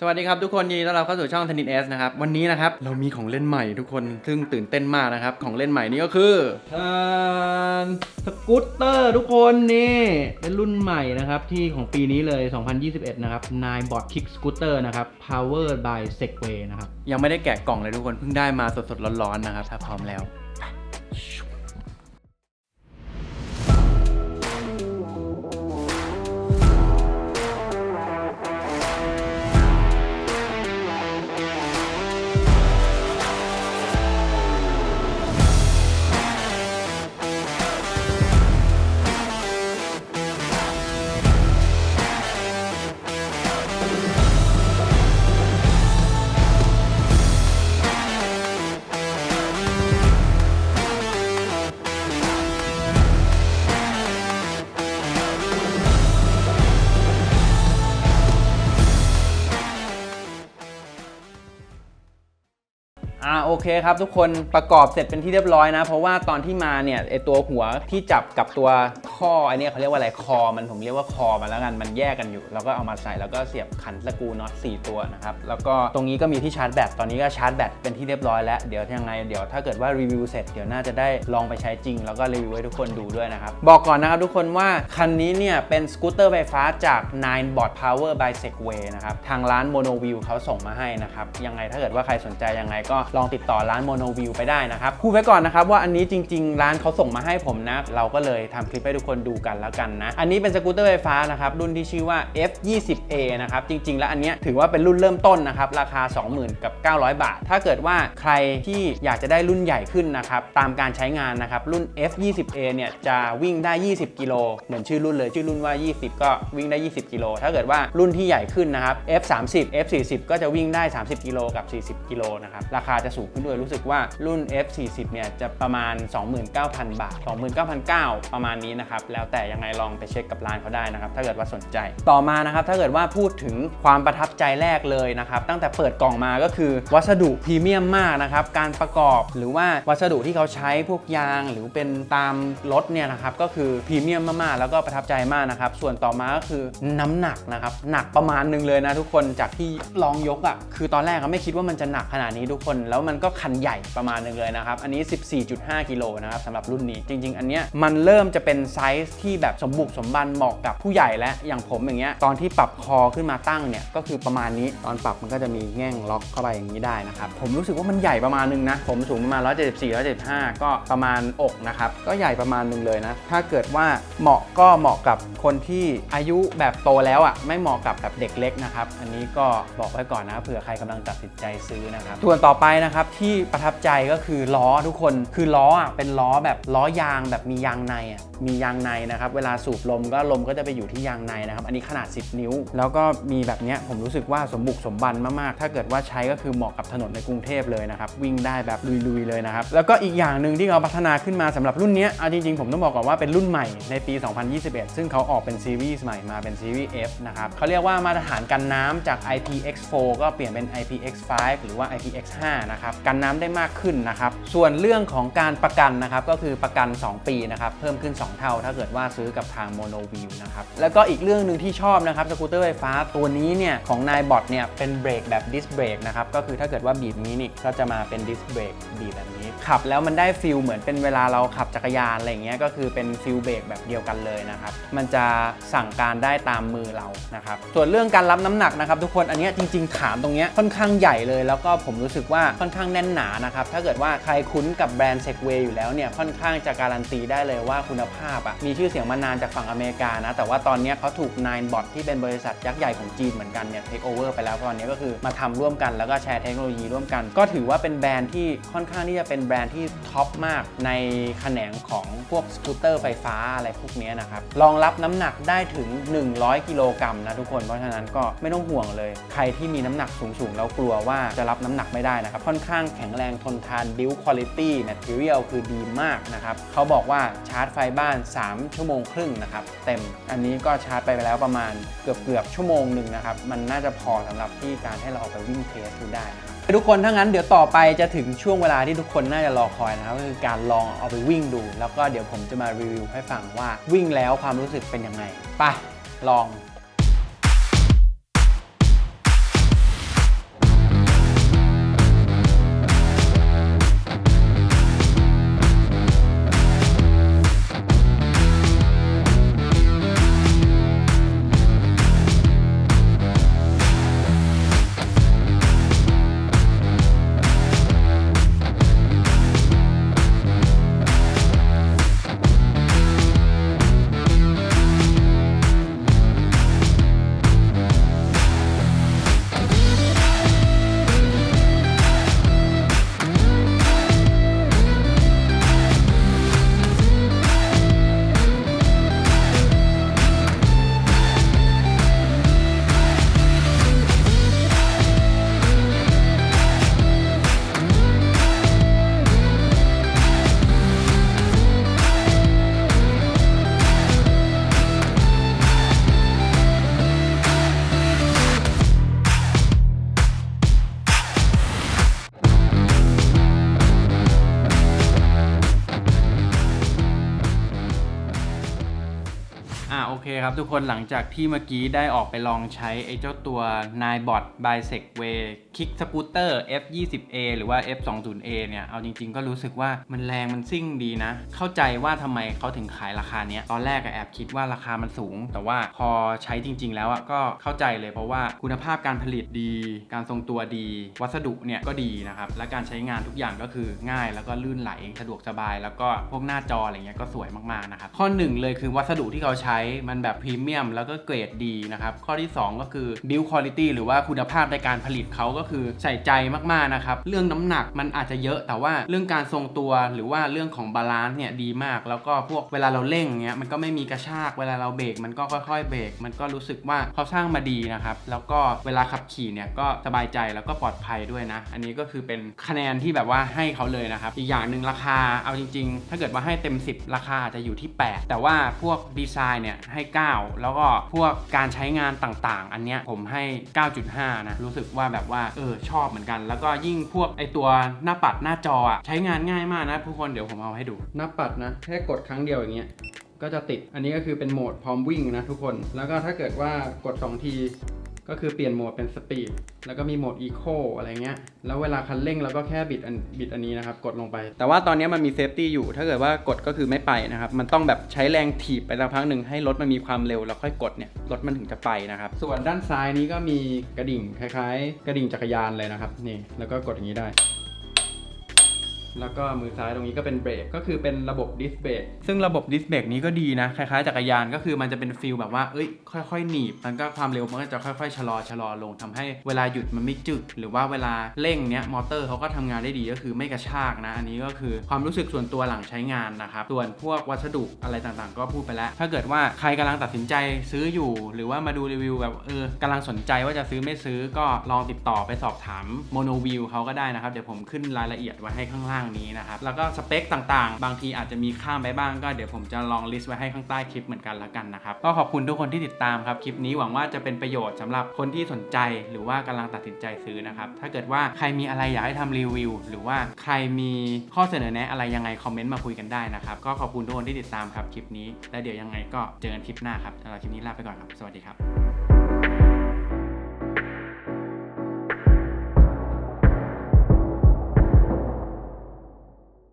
สวัสดีครับทุกคนยินดีต้อนรับเข้าสู่ช่องทนินเอสนะครับ วันนี้นะครับ เรามีของเล่นใหม่ทุกคนซึ่งตื่นเต้นมากนะครับ ของเล่นใหม่นี้ก็คือสกูตเตอร์ทุกคนนี่เป็นรุ่นใหม่นะครับ ที่ของปีนี้เลย 2021 นะครับ Nine Bot Kick Scooter นะครับ Powered by Segway นะครับ ยังไม่ได้แกะกล่องเลยทุกคนเพิ่งได้มาสดๆร้อนๆนะครับถ้าพร้อมแล้ว เคครับทุกคนประกอบเสร็จเป็นที่เรียบร้อยนะ เพราะว่าตอนที่มาเนี่ยไอตัวหัวที่จับกับตัวข้อไอเนี้ยเขาเรียกว่าอะไรคอมันผมเรียกว่าคอมันแล้วกันมันแยกกันอยู่ แล้วก็เอามาใส่แล้วก็เสียบขันสกูน็อต4ตัวนะครับแล้วก็ตรงนี้ก็มีที่ชาร์จแบตตอนนี้ก็ชาร์จแบตเป็นที่เรียบร้อยแล้วเดี๋ยวยังไงเดี๋ยวถ้าเกิดว่ารีวิวเสร็จเดี๋ยวน่าจะได้ลองไปใช้จริง แล้วก็รีวิวให้ทุกคนดูด้วยนะครับบอกก่อนนะครับทุกคนว่าคันนี้เนี่ยเป็นสกูตเตอร์ไฟฟ้าจาก Nine Bot Power by Segway นะครับทางร้าน Mono View เขาส่งมาให้นะครับยังไงถ้าเกิดว่าใครสนใจยังไงก็ลองติดต่อร้าน Mono View ไปได้นะครับพูดไว้ก่อนนะครับว่าอันนี้จริง ๆ ร้านเขาส่งมาให้ผมนะเราก็เลยทำคลิปให้ทุกคนดูกันแล้วกันนะอันนี้เป็นสกูตเตอร์ไฟฟ้านะครับรุ่นที่ชื่อว่า F20A นะครับจริง ๆ แล้วอันเนี้ยถือว่าเป็นรุ่นเริ่มต้นนะครับราคา 20,000กับ900 บาท ถ้าเกิดว่าใครที่อยากจะได้รุ่นใหญ่ขึ้นนะครับตามการใช้งานนะครับรุ่น F20A เนี่ยจะวิ่งได้ 20 กิโลเหมือนชื่อรุ่นเลยชื่อรุ่นว่า 20 ก็วิ่งได้ 20 กิโลถ้าเกิดว่ารุ่นที่ใหญ่ขึ้นนะครับ F30 F40 ก็จะวิ่งได้ 30 กิโลกับ 40 กิโลนะครับราคาจะสูงขึ้นด้วยรู้สึกว่ารุ่น F40 เนี่ยจะประมาณ 29,000 บาท 29,900 ประมาณนี้นะครับ แล้วแต่ยังไงลองไปเช็คกับร้านเขาได้นะครับ ถ้าเกิดว่าสนใจ ต่อมานะครับ ถ้าเกิดว่าพูดถึงความประทับใจแรกเลยนะครับ ตั้งแต่เปิดกล่องมาก็คือ วัสดุพรีเมียมมากนะครับ การประกอบหรือว่าวัสดุที่เขาใช้พวกยางหรือเป็นตามรถเนี่ยนะครับ ก็คือพรีเมียมมากๆ แล้วก็ประทับใจมากนะครับ ส่วนต่อมาก็คือน้ำหนักนะครับ หนักประมาณหนึงเลยนะทุกคน จากที่ลองยกอะ่ะ คือตอนแรกก็ไม่คิดว่ามันจะหนักขนาดนี้ทุกคน แล้วมันก็คันใหญ่ประมาณนึงเลยนะครับ อันนี้ 14.5 กิโลนะครับสำหรับรุ่นนี้ จริง ๆ อันเนี้ยมันเริ่มจะเป็นไซส์ที่แบบสมบุกสมบันเหมาะกับผู้ใหญ่และอย่างผมอย่างเงี้ยตอนที่ปรับคอขึ้นมาตั้งเนี่ยก็คือประมาณนี้ตอนปรับมันก็จะมีแง่งล็อกเข้าไปอย่างนี้ได้นะครับผมรู้สึกว่ามันใหญ่ประมาณนึงนะผมสูงประมาณ 174 175 ก็ประมาณอกนะครับก็ใหญ่ประมาณนึงเลยนะถ้าเกิดว่าเหมาะก็เหมาะกับคนที่อายุแบบโตแล้วอะไม่เหมาะกับแบบเด็กเล็กนะครับอันนี้ก็บอกไว้ก่อนนะเผื่อใครกำลังตัดสินใจซื้อนะครับส่วนต่อไปนะครับทที่ประทับใจก็คือล้อทุกคนคือล้ออะเป็นล้อแบบล้อยางแบบมียางในอะมียางในนะครับเวลาสูบลมก็ลมก็จะไปอยู่ที่ยางในนะครับอันนี้ขนาด 10 นิ้ว แล้วก็มีแบบเนี้ยผมรู้สึกว่าสมบุกสมบันมากๆ ถ้าเกิดว่าใช้ก็คือเหมาะกับถนนในกรุงเทพเลยนะครับวิ่งได้แบบลุยๆเลยนะครับแล้วก็อีกอย่างหนึ่งที่เขาพัฒนาขึ้นมาสำหรับรุ่นนี้เอาจริงๆผมต้องบอกก่อนว่าเป็นรุ่นใหม่ในปี 2021 ซึ่งเขาออกเป็นซีรีส์ใหม่มาเป็นซีรีส์ F นะครับเขาเรียกว่ามาตรฐานกันน้ำจาก IPX4 ก็เปลี่ยนเป็น IPX5 หรือว่า IPX5 นะครับกันน้ำได้มากขึ้นนะครับ ส่วนเรื่องของการประกันนะครับก็คือประกัน 2 ปีนะครับเพิ่มขึ้น 2 เท่า ถ้าเกิดว่าซื้อกับทางโมโนวิวนะครับแล้วก็อีกเรื่องหนึ่งที่ชอบนะครับสกูตเตอร์ไฟฟ้าตัวนี้เนี่ยของนายบอทเนี่ยเป็นเบรกแบบดิสเบรกนะครับก็คือถ้าเกิดว่าบีบนี้นี่ก็จะมาเป็นดิสเบรกบีบแบบนี้ขับแล้วมันได้ฟิลเหมือนเป็นเวลาเราขับจักรยานอะไรเงี้ยก็คือเป็นฟิลเบรกแบบเดียวกันเลยนะครับ มันจะสั่งการได้ตามมือเรานะครับ ส่วนเรื่องการรับน้ำหนักนะครับ ทุกคนอันนี้จริงๆฐานตรงเนี้ยค่อนข้างใหญ่เลย แล้วก็ผมรู้สึกว่าค่อนข้างแน่นหนานะครับถ้าเกิดว่าใครคุ้นกับแบรนด์เซกเวย์อยู่แล้วเนี่ยค่อนข้างจะการันตีได้เลยว่าคุณภาพอะมีชื่อเสียงมานานจากฝั่งอเมริกานะแต่ว่าตอนนี้เขาถูก Nine Bot ที่เป็นบริษัทยักษ์ใหญ่ของจีนเหมือนกันเนี่ยเทคโอเวอร์ไปแล้วตอนนี้ก็คือมาทำร่วมกันแล้วก็แชร์เทคโนโลยีร่วมกัน ก็ถือว่าเป็นแบรนด์ที่ค่อนข้างที่จะเป็นแบรนด์ที่ท็อปมากในแขนงของพวกสกูตเตอร์ไฟฟ้าอะไรพวกนี้นะครับ รองรับน้ำหนักได้ถึง 100 กิโลกรัมนะทุกคน เพราะฉะนั้นก็ไม่ต้องห่วงเลย ใครที่มีน้ำหนักสูงๆ แล้วกลัวว่าจะรับน้ำหนักไม่ได้นะครับ ค่อนข้างแข็งแรงทนทาน build quality material คือดีมากนะครับเขาบอกว่าชาร์จไฟบ้าน 3 ชั่วโมงครึ่งนะครับเต็ม อันนี้ก็ชาร์จไปแล้วประมาณเกือบเกือบๆชั่วโมงหนึ่งนะครับ มันน่าจะพอสำหรับที่การให้เราเอาไปวิ่งเทสดูได้นะครับ ทุกคนถ้างั้นเดี๋ยวต่อไปจะถึงช่วงเวลาที่ทุกคนน่าจะรอคอยนะครับก็คือการลองเอาไปวิ่งดู แล้วก็เดี๋ยวผมจะมารีวิวให้ฟังว่าวิ่งแล้วความรู้สึกเป็นยังไงไปลอง คครับทุกคนหลังจากที่เมื่อกี้ได้ออกไปลองใช้ไอ้เจ้าตัว n i b o t Bisegway Kick Scooter F20A หรือว่า F20A เนี่ย เอาจริงๆก็รู้สึกว่ามันแรงมันซิ่งดีนะ เข้าใจว่าทำไมเขาถึงขายราคาเนี้ย ตอนแรกก็แอบคิดว่าราคามันสูง แต่ว่าพอใช้จริง ๆ แล้วอะก็เข้าใจเลยเพราะว่าคุณภาพการผลิตดี การทรงตัวดี วัสดุเนี่ยก็ดีนะครับ และการใช้งานทุกอย่างก็คือง่ายแล้วก็ลื่นไหลสะดวกสบาย แล้วก็พวกหน้าจออะไรเงี้ยก็สวยมากๆนะครับข้อหนึ่งเลยคือวัสดุที่เขาใช้มันแบบพรีเมียมแล้วก็เกรดดีนะครับ ข้อที่สองก็คือ build quality หรือว่าคุณภาพในการผลิตเขาก็คือใส่ใจมากๆนะครับ เรื่องน้ำหนักมันอาจจะเยอะ แต่ว่าเรื่องการทรงตัวหรือว่าเรื่องของบาลานซ์เนี่ยดีมาก แล้วก็พวกเวลาเราเร่งเงี้ยมันก็ไม่มีกระชาก เวลาเราเบรกมันก็ค่อยๆเบรกมันก็รู้สึกว่าเขาสร้างมาดีนะครับ แล้วก็เวลาขับขี่เนี่ยก็สบายใจแล้วก็ปลอดภัยด้วยนะ อันนี้ก็คือเป็นคะแนนที่แบบว่าให้เขาเลยนะครับ อีกอย่างหนึ่งราคาเอาจริง ๆ ถ้าเกิดว่าให้เต็ม 10 ราคาอาจจะอยู่ที่ 8 แต่ว่าพวกดีไซน์เนี่ยให้9 แล้วก็พวกการใช้งานต่างๆ อันเนี้ยผมให้ 9.5 นะ รู้สึกว่าแบบว่าเออชอบเหมือนกัน แล้วก็ยิ่งพวกไอตัวหน้าปัดหน้าจออะใช้งานง่ายมากนะทุกคนเดี๋ยวผมเอาให้ดูหน้าปัดนะแค่กดครั้งเดียวอย่างเงี้ยก็จะติด อันนี้ก็คือเป็นโหมดพร้อมวิ่งนะทุกคน แล้วก็ถ้าเกิดว่ากด 2 ที ก็คือเปลี่ยนโหมดเป็นสปีดแล้วก็มีโหมดอีโคอะไรเงี้ย แล้วเวลาคันเร่งเราก็แค่บิดอันบิดอันนี้นะครับ กดลงไป แต่ว่าตอนนี้มันมีเซฟตี้อยู่ ถ้าเกิดว่ากดก็คือไม่ไปนะครับ มันต้องแบบใช้แรงถีบไปสักพักหนึ่งให้รถมันมีความเร็วแล้วค่อยกดเนี่ยรถมันถึงจะไปนะครับ ส่วนด้านซ้ายนี้ก็มีกระดิ่งคล้าย ๆ กระดิ่งจักรยานเลยนะครับนี่แล้วก็กดอย่างนี้ได้ แล้วก็มือซ้ายตรงนี้ก็เป็นเบรกก็คือเป็นระบบดิสเบรกซึ่งระบบดิสเบรกนี้ก็ดีนะคล้ายๆจักรยานก็คือมันจะเป็นฟิลแบบว่าเอ้ยค่อยๆหนีบมันก็ความเร็วมันก็จะค่อยๆชะลอชะลอลงทำให้เวลาหยุดมันไม่จึก หรือว่าเวลาเร่งเนี้ยมอเตอร์เขาก็ทำงานได้ดีก็คือไม่กระชากนะ อันนี้ก็คือความรู้สึกส่วนตัวหลังใช้งานนะครับส่วนพวกวัสดุอะไรต่างๆ ก็พูดไปแล้ว ถ้าเกิดว่าใครกำลังตัดสินใจซื้ออยู่ หรือว่ามาดูรีวิวแบบเออกำลังสนใจว่าจะซื้อไม่ซื้อก็ลองติดต่อไปสอบถามโมโนวิวเขาก็ได้นะครับเดี๋ยวผมขึ้นรายละเอียดไว้ให้ข้างล่างนี้นะครับ แล้วก็สเปคต่างๆ บางทีอาจจะมีข้ามไปบ้างก็เดี๋ยวผมจะลองลิสต์ไว้ให้ข้างใต้คลิปเหมือนกันละกันนะครับ ก็ขอบคุณทุกคนที่ติดตามครับ คลิปนี้หวังว่าจะเป็นประโยชน์สำหรับคนที่สนใจหรือว่ากำลังตัดสินใจซื้อนะครับ ถ้าเกิดว่าใครมีอะไรอยากให้ทำรีวิว หรือว่าใครมีข้อเสนอแนะอะไรยังไงคอมเมนต์มาคุยกันได้นะครับ ก็ขอบคุณทุกคนที่ติดตามครับคลิปนี้ และเดี๋ยวยังไงก็เจอกันคลิปหน้าครับสำหรับคลิปนี้ลาไปก่อนครับ สวัสดีครับ